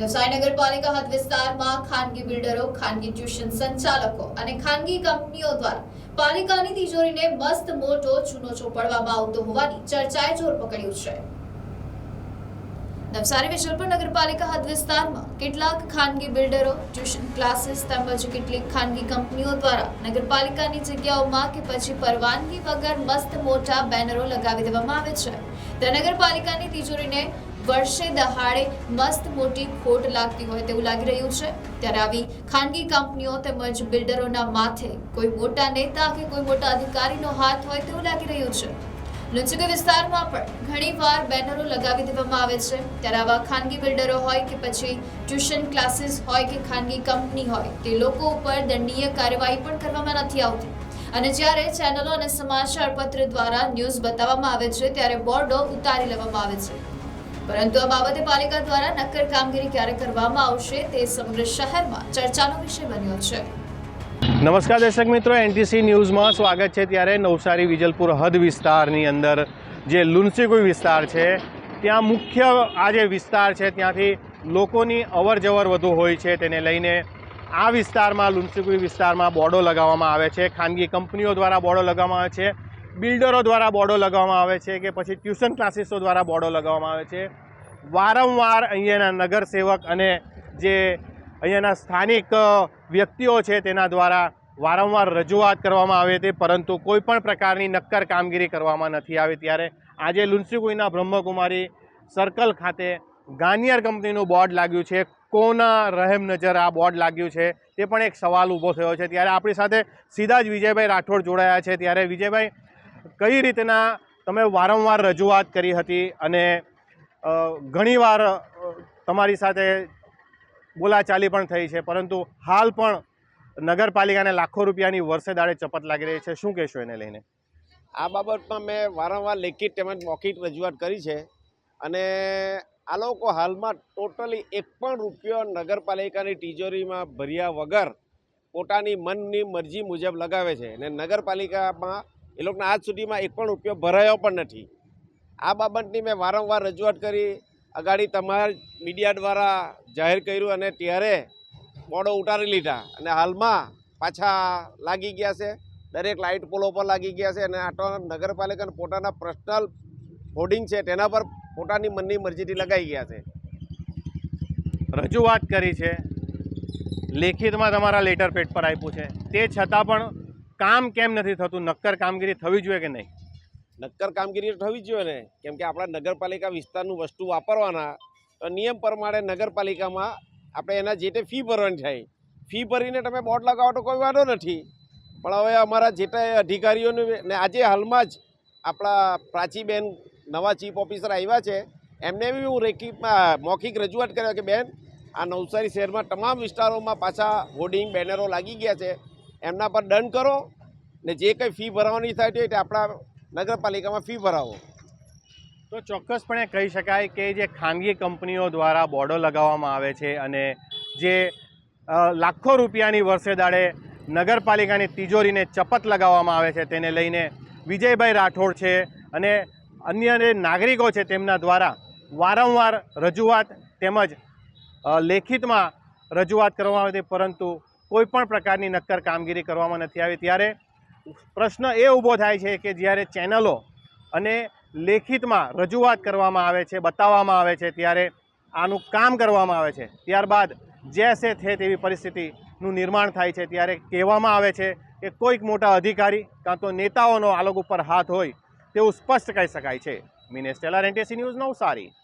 નવસારી નગરપાલિકા હદ વિસ્તારમાં ખાનગી બિલ્ડરો, ખાનગી ટ્યુશન સંચાલકો અને ખાનગી કંપનીઓ દ્વારા પાલિકાની તિજોરીને મસ્ત મોટો ચૂનો ચોપડવામાં આવતો હોવાની ચર્ચાએ જોર પકડ્યું છે. નવસારી વિજલપુર નગરપાલિકા હદ વિસ્તારમાં કેટલાક ખાનગી બિલ્ડરો, ટ્યુશન ક્લાસીસ તેમજ કેટલીક ખાનગી કંપનીઓ દ્વારા નગરપાલિકાની જગ્યાઓમાં કે પછી પરવાનગી વગર મસ્ત મોટા બેનરો લગાવી દેવામાં આવે છે. તે નગરપાલિકાની તિજોરીને વર્ષે દહાડે મસ્ત મોટી ખોટ લાગતી હોય તેવું લાગી રહ્યું છે. ત્યારે આવી ખાનગી કંપનીઓ તેમજ બિલ્ડરોના માથે કોઈ મોટા નેતા કે કોઈ મોટા અધિકારીનો હાથ હોય તેવું લાગી રહ્યું છે. લુંચગી વિસ્તારમાં પણ ઘણીવાર બેનરો લગાવી દેવામાં આવે છે. ત્યારે આવા ખાનગી બિલ્ડરો હોય કે પછી ટ્યુશન ક્લાસીસ હોય કે ખાનગી કંપની હોય, તે લોકો ઉપર દંડનીય કાર્યવાહી પણ કરવામાં નથી આવતી. અને જ્યારે ચેનલો અને સમાચાર પત્ર દ્વારા ન્યૂઝ બતાવવામાં આવે છે, ત્યારે બોર્ડો ઉતારી લેવામાં આવે છે. પરંતુ આ બાબતે પાલિકા દ્વારા નક્કર કામગીરી ક્યારે કરવામાં આવશે તે સમગ્ર શહેરમાં ચર્ચાનો વિષય બન્યો છે. નમસ્કાર દર્શક મિત્રો, એનટીસી ન્યૂઝમાં સ્વાગત છે. ત્યારે નવસારી વિજલપુર હદ વિસ્તારની અંદર જે લુન્સીકુઈ વિસ્તાર છે, ત્યાં મુખ્ય આ જે વિસ્તાર છે, ત્યાંથી લોકોની અવર જવર વધુ હોય છે. તેને લઈને આ વિસ્તારમાં લુન્સીકુઈ વિસ્તારમાં બોર્ડો લગાવવામાં આવે છે. ખાનગી કંપનીઓ દ્વારા બોર્ડો લગાવવામાં આવે છે. બિલ્ડરો દ્વારા બોર્ડો લગાવવામાં આવે છે કે પછી ટ્યુશન ક્લાસીસો દ્વારા બોર્ડો લગાવવામાં આવે છે. વારંવાર અહીંયાના નગરસેવક અને જે અહીંયાના સ્થાનિક વ્યક્તિઓ છે તેના દ્વારા વારંવાર રજૂઆત કરવામાં આવે તે પરંતુ કોઈ પણ પ્રકારની નક્કર કામગીરી કરવામાં નથી આવી. ત્યારે આજે લુન્સીકુઈના બ્રહ્મકુમારી સર્કલ ખાતે ગાનિયર કંપનીનું બોર્ડ લાગ્યું છે. કોના રહેમ નજર આ બોર્ડ લાગ્યું છે તે પણ એક સવાલ ઊભો થયો છે. ત્યારે આપણી સાથે સીધા જ વિજયભાઈ રાઠોડ જોડાયા છે. ત્યારે વિજયભાઈ કઈ રીતના તમે વારંવાર રજૂઆત કરી હતી અને ઘણીવાર તમારી સાથે બોલાચાલી પણ થઈ છે, પરંતુ હાલ પણ નગરપાલિકાને લાખો રૂપિયાની વર્ષે દાડે ચપત લાગી રહી છે. શું કહેશો એને લઈને? આ બાબતમાં મેં વારંવાર લેખિત તેમજ મૌખિક રજૂઆત કરી છે અને આ લોકો હાલમાં ટોટલી એક પણ રૂપિયો નગરપાલિકાની તિજોરીમાં ભર્યા વગર પોતાની મનની મરજી મુજબ લગાવે છે અને નગરપાલિકામાં એ લોકોના આજ સુધીમાં એક પણ રૂપિયો ભરાયો પણ નથી. આ બાબતની મેં વારંવાર રજૂઆત કરી. અગાડી તમારા મીડિયા દ્વારા જાહેર કર્યું અને ત્યારે બોર્ડો ઉતારી લીધા અને હાલમાં પાછા લાગી ગયા છે. દરેક લાઇટ પોલો પર લાગી ગયા છે અને આ તો નગરપાલિકાના પોતાના પર્સનલ હોર્ડિંગ છે તેના પર પોતાની મનની મરજીથી લગાઈ ગયા છે. રજૂઆત કરી છે. લેખિતમાં તમારા લેટર પેડ પર આપ્યું છે. તે છતાં પણ કામ કેમ નથી થતું? નક્કર કામગીરી થવી જોઈએ કે નહીં? નક્કર કામગીરી થવી જોઈએ ને. કેમ કે આપણા નગરપાલિકા વિસ્તારનું વસ્તુ વાપરવાના, તો નિયમ પ્રમાણે નગરપાલિકામાં આપણે એના જે તે ફી ભરવાની થાય. ફી ભરીને તમે બોર્ડ લગાવો તો કોઈ વાંધો નથી. પણ હવે અમારા જે અધિકારીઓને આજે હાલમાં જ આપણા પ્રાચીબેન નવા ચીફ ઓફિસર આવ્યા છે. એમને બી હું રેકીમાં મૌખિક રજૂઆત કર્યો કે બેન, આ નવસારી શહેરમાં તમામ વિસ્તારોમાં પાછા હોર્ડિંગ બેનરો લાગી ગયા છે. એમના પર દંડ કરો ને જે કંઈ ફી ભરાવવાની થાય તે આપણા નગરપાલિકામાં ફી ભરાવો. તો ચોક્કસપણે કહી શકાય કે જે ખાનગી કંપનીઓ દ્વારા બોર્ડો લગાવવામાં આવે છે અને જે લાખો રૂપિયાની વર્ષે દાડે નગરપાલિકાની તિજોરીને ચપત લગાવવામાં આવે છે તેને લઈને વિજયભાઈ રાઠોડ છે અને અન્ય નાગરિકો છે તેમના દ્વારા વારંવાર રજૂઆત તેમજ લેખિતમાં રજૂઆત કરવામાં આવી હતી પરંતુ કોઈ પણ પ્રકારની નક્કર કામગીરી કરવામાં નથી આવી. ત્યારે પ્રશ્ન એ ઊભો થાય છે કે જ્યારે ચેનલો અને લેખિતમાં રજૂઆત કરવામાં આવે છે, બતાવવામાં આવે છે, ત્યારે આનું કામ કરવામાં આવે છે. ત્યારબાદ જેસે થે તેવી પરિસ્થિતિનું નિર્માણ થાય છે. ત્યારે કહેવામાં આવે છે કે કોઈક મોટા અધિકારી કાં તો નેતાઓનો આલોક ઉપર હાથ હોય તેવું સ્પષ્ટ કહી શકાય છે. મિનેસ્ટેલા ટેલર એનટીસી ન્યૂઝ નવસારી.